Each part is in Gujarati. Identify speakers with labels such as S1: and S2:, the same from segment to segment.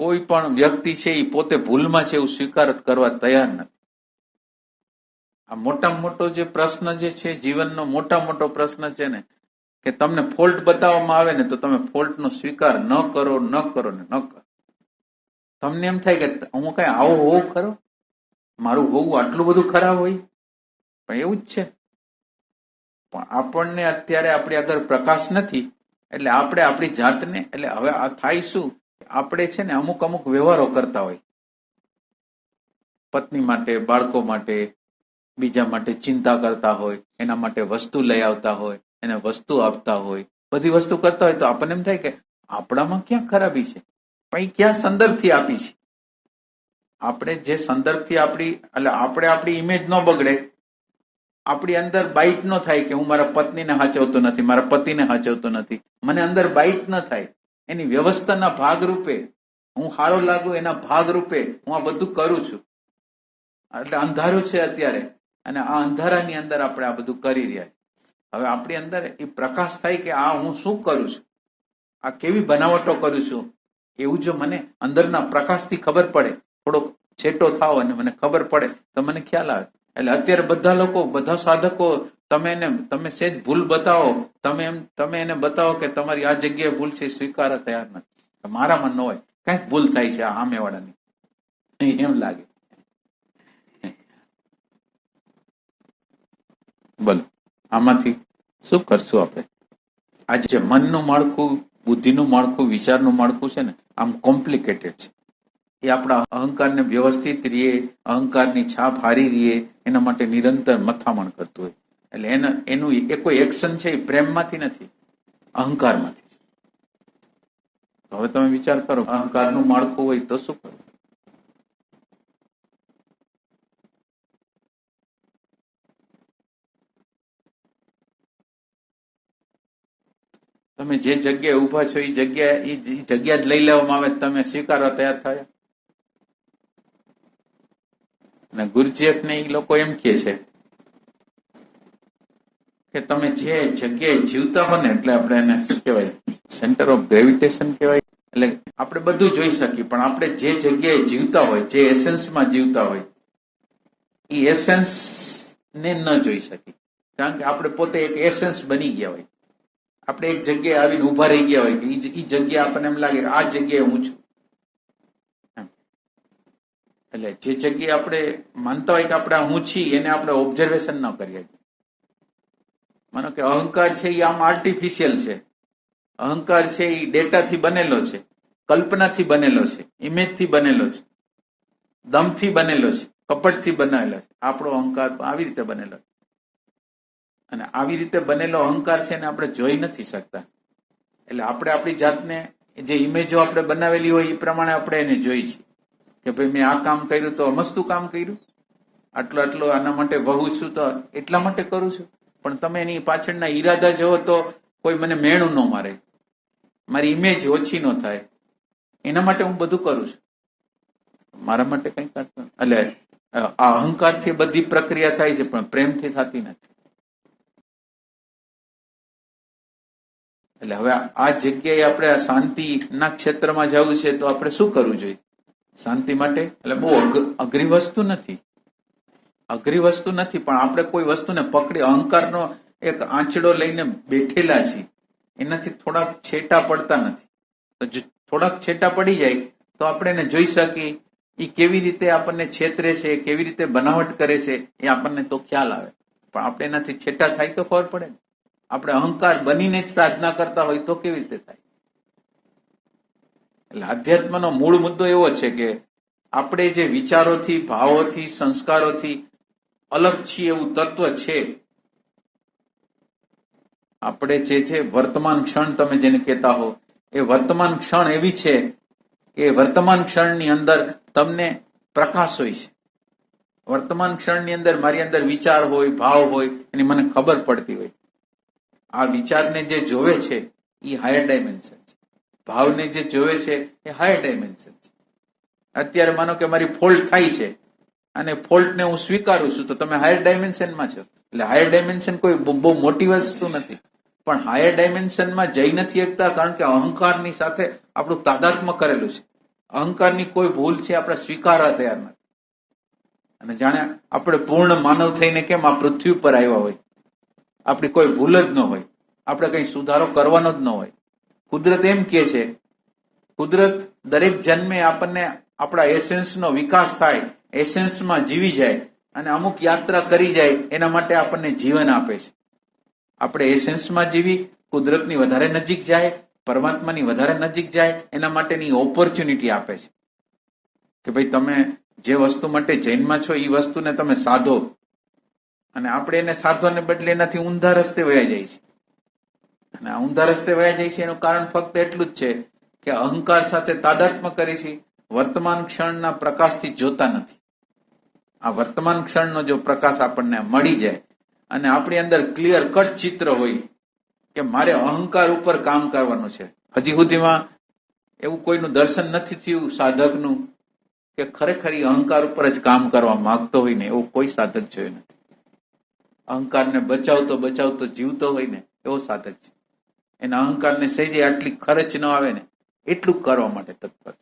S1: કોઈ પણ વ્યક્તિ છે એ પોતે ભૂલમાં છે એવું સ્વીકાર કરવા તૈયાર નથી. આ મોટામાં મોટો જે પ્રશ્ન જે છે, જીવનનો મોટા મોટો પ્રશ્ન છે ને, કે તમને ફોલ્ટ બતાવવામાં આવે ને તો તમે ફોલ્ટનો સ્વીકાર ન કરો ન કરો ને ન કરો. તમને એમ થાય કે હું કઈ આવો હોવું ખરો? મારું હોવું આટલું બધું ખરાબ હોય? પણ એવું જ છે. પણ આપણને અત્યારે આપણી આગળ પ્રકાશ નથી, એટલે આપણે આપણી જાતને, એટલે હવે આ થાય શું? આપણે છે ને અમુક અમુક વ્યવહારો કરતા હોય. પત્ની માટે, બાળકો માટે, બીજા માટે ચિંતા કરતા હોય, એના માટે વસ્તુ લઈ આવતા હોય, એને વસ્તુ આપતા હોય, બધી વસ્તુ કરતા હોય તો આપણને એમ થાય કે આપણામાં ક્યાં ખરાબી છે? પણ ક્યાં સંદર્ભથી આપી છે? આપણે જે સંદર્ભથી આપણી, એટલે આપણે આપણી ઇમેજ ન બગડે. આપણી અંદર બાઇટ ન થાય કે હું મારા પત્નીને હાચવતો નથી, મારા પતિને હાચવતો નથી. મને અંદર બાઇટ ન થાય. એની વ્યવસ્થાના ભાગરૂપે હું સારો લાગુ, એના ભાગરૂપે હું આ બધું કરું છું. એટલે અંધારું છે અત્યારે, અને આ અંધારાની અંદર આપણે આ બધું કરી રહ્યા છીએ. હવે આપણી અંદર એ પ્રકાશ થાય કે આ હું શું કરું છું? આ કેવી બનાવટો કરું છું? એવું જો મને અંદરના પ્રકાશથી ખબર પડે, થોડોક છેટો થાવ અને મને ખબર પડે, તો મને ખ્યાલ આવે. એટલે અત્યારે બધા લોકો, બધા સાધકો, તમે એને, તમે સેજ ભૂલ બતાવો, તમે એમ, તમે એને બતાવો કે તમારી આ જગ્યાએ ભૂલ છે, સ્વીકાર તૈયાર નથી. મારામાં ન હોય. કંઈક ભૂલ થાય છે આમે વાળાની એમ લાગે. બોલો, આમાંથી શું કરશું આપણે? આજે મનનું માળખું, બુદ્ધિનું માળખું, વિચારનું માળખું છે ને, આમ કોમ્પ્લિકેટેડ છે. એ આપણા અહંકારને વ્યવસ્થિત રહીએ અહંકારની છાપ હારી રહીએ એના માટે નિરંતર મથામણ કરતું હોય. એટલે એના, એનું એ કોઈ એક્શન છે એ પ્રેમમાંથી નથી, અહંકારમાંથી હવે તમે વિચાર કરો, અહંકારનું માળખું હોય તો શું કરો તમે જે જગ્યાએ ઊભા છો, એ જગ્યા એ જગ્યા જ લઈ લેવામાં આવે, તમે સ્વીકારવા તૈયાર થયા? અને ગુરજીએફ ને એ લોકો એમ કે છે કે તમે જે જગ્યાએ જીવતા બને એટલે આપણે એને શું કહેવાય? સેન્ટર ઓફ ગ્રેવિટેશન કહેવાય. એટલે આપણે બધું જોઈ શકીએ, પણ આપણે જે જગ્યાએ જીવતા હોય, જે એસેન્સમાં જીવતા હોય, એ એસેન્સ ને ન જોઈ શકીએ. કારણ કે આપણે પોતે એક એસેન્સ બની ગયા હોય. આપણે એક જગ્યાએ આવીને ઊભા રહી ગયા હોય કે એ જગ્યા આપણને એમ લાગે આ જગ્યાએ હું છું. એટલે જે જગ્યાએ આપણે માનતા હોય કે આપણે હું છીએ, એને આપણે ઓબ્ઝર્વેશન ન કરીએ. માનો કે અહંકાર છે એ આમ આર્ટિફિશિયલ છે. અહંકાર છે એ ડેટાથી બનેલો છે. કલ્પનાથી બનેલો છે. ઇમેજથી બનેલો છે. દમથી બનેલો છે. કપટથી બનેલો છે. આપણો અહંકાર આવી રીતે બનેલો છે. અને આવી રીતે બનેલો અહંકાર છે ને આપણે જોઈ નથી શકતા. એટલે આપણે આપણી જાતને જે ઇમેજો આપણે બનાવેલી હોય એ પ્રમાણે આપણે એને જોઈ છીએ. કે ભાઈ મેં આ કામ કર્યું તો મસ્તું કામ કર્યું. આટલો આટલો આના માટે વહુ છું તો એટલા માટે કરું છું. પણ તમે એની પાછળના ઈરાદા જવો તો કોઈ મને મેણું ન મારે. મારી ઇમેજ ઓછી ન થાય. એના માટે હું બધું કરું છું. મારા માટે કંઈ કરતો એટલે આ અહંકારથી બધી પ્રક્રિયા થાય છે, પણ પ્રેમથી થતી નથી. એટલે હવે આ જગ્યાએ આપણે આ શાંતિના ક્ષેત્રમાં જવું છે તો આપણે શું કરવું જોઈએ? શાંતિ માટે? એટલે બહુ અઘ- અઘરી વસ્તુ નથી. અઘરી વસ્તુ નથી, પણ આપણે કોઈ વસ્તુને પકડી, અહંકારનો એક આંચડો લઈને બેઠેલા છીએ. એનાથી થોડાક છેટા પડતા નથી. તો થોડાક છેટા પડી જાય, તો આપણે એને જોઈ શકીએ એ કેવી રીતે આપણને છેતરે છે, કેવી રીતે બનાવટ કરે છે, એ આપણને તો ખ્યાલ આવે. પણ આપણે એનાથી છેટા થાય તો ખબર પડે ને. આપણે અહંકાર બનીને જ સાધના કરતા હોય તો કેવી રીતે થાય? એટલે અધ્યાત્મનો મૂળ મુદ્દો એવો છે કે આપણે જે વિચારોથી, ભાવોથી, સંસ્કારોથી અલગ છીએ એવું તત્વ છે. આપણે જે છે વર્તમાન ક્ષણ તમે જેને કહેતા હો, એ વર્તમાન ક્ષણ એવી છે કે વર્તમાન ક્ષણની અંદર તમને પ્રકાશ હોય છે. વર્તમાન ક્ષણની અંદર મારી અંદર વિચાર હોય, ભાવ હોય, એની મને ખબર પડતી હોય. આ વિચારને જે જોવે છે એ હાયર ડાયમેન્શન ભાવને જે જોવે છે એ હાયર ડાયમેન્શન છે. અત્યારે માનો કે મારી ફોલ્ટ થાય છે અને ફોલ્ટને હું સ્વીકારું છું, તો તમે હાયર ડાયમેન્શનમાં છો. એટલે હાયર ડાયમેન્શન કોઈ બહુ મોટી વસ્તુ નથી. પણ હાયર ડાયમેન્શનમાં જઈ નથી શકતા કારણ કે અહંકારની સાથે આપણું તાદાત્મ્ય કરેલું છે. અહંકારની કોઈ ભૂલ છે આપણે સ્વીકારવા તૈયાર નથી. અને જાણે આપણે પૂર્ણ માનવ થઈને કેમ આ પૃથ્વી પર આવ્યા હોય? આપણી કોઈ ભૂલ જ ન હોય. આપણે કંઈ સુધારો કરવાનો જ ન હોય. કુદરત એમ કે છે, કુદરત દરેક જન્મે આપણને આપણા એસેન્સનો વિકાસ થાય, એસેન્સમાં જીવી જાય અને અમુક યાત્રા કરી જાય, એના માટે આપણને જીવન આપે છે. આપણે એસેન્સમાં જીવી, કુદરતની વધારે નજીક જાય, પરમાત્માની વધારે નજીક જાય, એના માટેની ઓપોર્ચ્યુનિટી આપે છે. કે ભાઈ તમે જે વસ્તુ માટે જૈનમાં છો એ વસ્તુને તમે સાધો. અને આપણે એને સાધવાને બદલે એનાથી ઊંધા રસ્તે વયા જાય છે. અને ઊંધા રસ્તે વયા જાય છે, એનું કારણ ફક્ત એટલું જ છે કે અહંકાર સાથે તાદાત્મ્ય કરી છે, વર્તમાન ક્ષણના પ્રકાશથી જોતા નથી. આ વર્તમાન ક્ષણનો જો પ્રકાશ આપણને મળી જાય અને આપણી અંદર ક્લિયર કટ ચિત્ર હોય કે મારે અહંકાર ઉપર કામ કરવાનું છે. હજી સુધીમાં એવું કોઈનું દર્શન નથી થયું સાધકનું કે ખરેખર અહંકાર ઉપર જ કામ કરવા માંગતો હોય ને, એવો કોઈ સાધક જોયો નથી. અહંકારને બચાવતો બચાવતો જીવતો હોય ને, એવો સાધક છે. એના અહંકારને સહેજે આટલી ખર્ચ ન આવે ને, એટલું કરવા માટે તત્પર.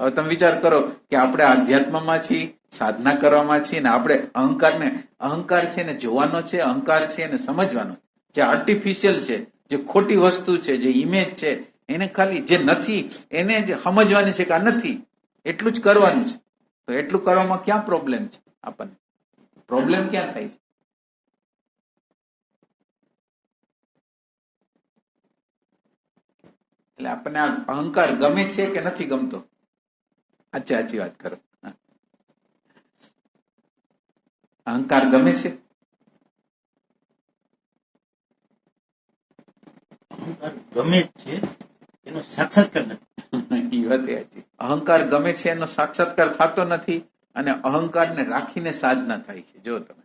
S1: હવે તમે વિચાર કરો કે આપણે આધ્યાત્મમાં છીએ, સાધના કરવામાં છીએ ને આપણે અહંકારને, અહંકાર છે ને જોવાનો છે, અહંકાર છે ને સમજવાનો જે આર્ટિફિશિયલ છે, જે ખોટી વસ્તુ છે, જે ઇમેજ છે, એને ખાલી જે નથી, એને જ સમજવાની છે કે આ નથી. એટલું જ કરવાનું છે. તો એટલું કરવામાં ક્યાં પ્રોબ્લેમ છે આપણને? પ્રોબ્લેમ ક્યાં થાય છે? એટલે આપણને આ અહંકાર ગમે છે કે નથી ગમતો? સાચી સાચી વાત કરો. અહંકાર ગમે છે?
S2: અહંકાર ગમે છે એનો સાક્ષાત્કાર નથી.
S1: વાત સાચી. અહંકાર ગમે છે એનો સાક્ષાત્કાર થતો નથી અને અહંકારને રાખીને સાધના થાય છે. જો તમે